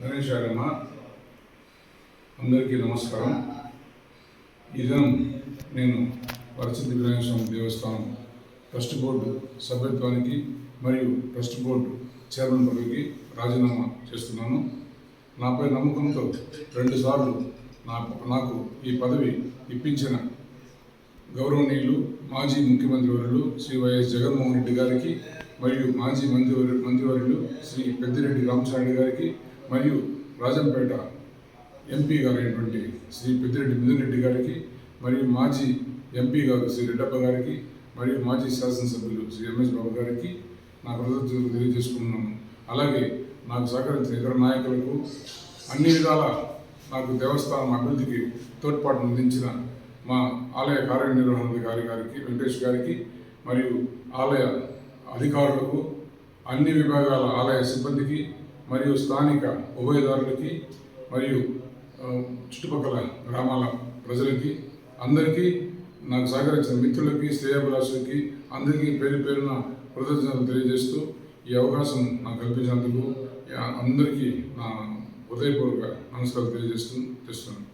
గణేష్ గారమ్మ అందరికీ నమస్కారం. ఈ దినం నేను పరిస్థితి వినాయక దేవస్థానం ట్రస్ట్ బోర్డు సభ్యత్వానికి మరియు ట్రస్ట్ బోర్డు చైర్మన్ పదవికి రాజీనామా చేస్తున్నాను. నాపై నమ్మకంతో రెండుసార్లు నాకు నాకు ఈ పదవి ఇప్పించిన గౌరవనీయులు మాజీ ముఖ్యమంత్రి వర్యులు శ్రీ వైఎస్ జగన్మోహన్ రెడ్డి గారికి మరియు మాజీ మంత్రివర్యు మంత్రివర్యులు శ్రీ పెద్దిరెడ్డి రామచంద్ర గారికి మరియు రాజంపేట ఎంపీ గారైనటువంటి శ్రీ పెద్దిరెడ్డి మిథున్రెడ్డి గారికి మరియు మాజీ ఎంపీ గారు శ్రీ రెడ్డప్ప గారికి మరియు మాజీ శాసనసభ్యులు శ్రీ ఎంఎస్ బాబు గారికి నా కృతజ్ఞతలు తెలియజేసుకున్నాను అలాగే నాకు సహకరించిన ఇతర నాయకులకు అన్ని విధాల నాకు దేవస్థానం అభివృద్ధికి తోడ్పాటు అందించిన మా ఆలయ కార్యనిర్వహణాధికారి గారికి వెంకటేష్ గారికి మరియు ఆలయ అధికారులకు అన్ని విభాగాల ఆలయ సిబ్బందికి మరియు స్థానిక ఉభయదారులకి మరియు చుట్టుపక్కల గ్రామాల ప్రజలకి అందరికీ నాకు సహకరించిన మిత్రులకి శ్రేయాభిలాషులకి అందరికీ పేరు పేరున కృతజ్ఞతలు తెలియజేస్తూ ఈ అవకాశం నాకు కల్పించినందుకు అందరికీ నా హృదయపూర్వక నమస్కారం తెలియజేస్తూ చేస్తున్నాను.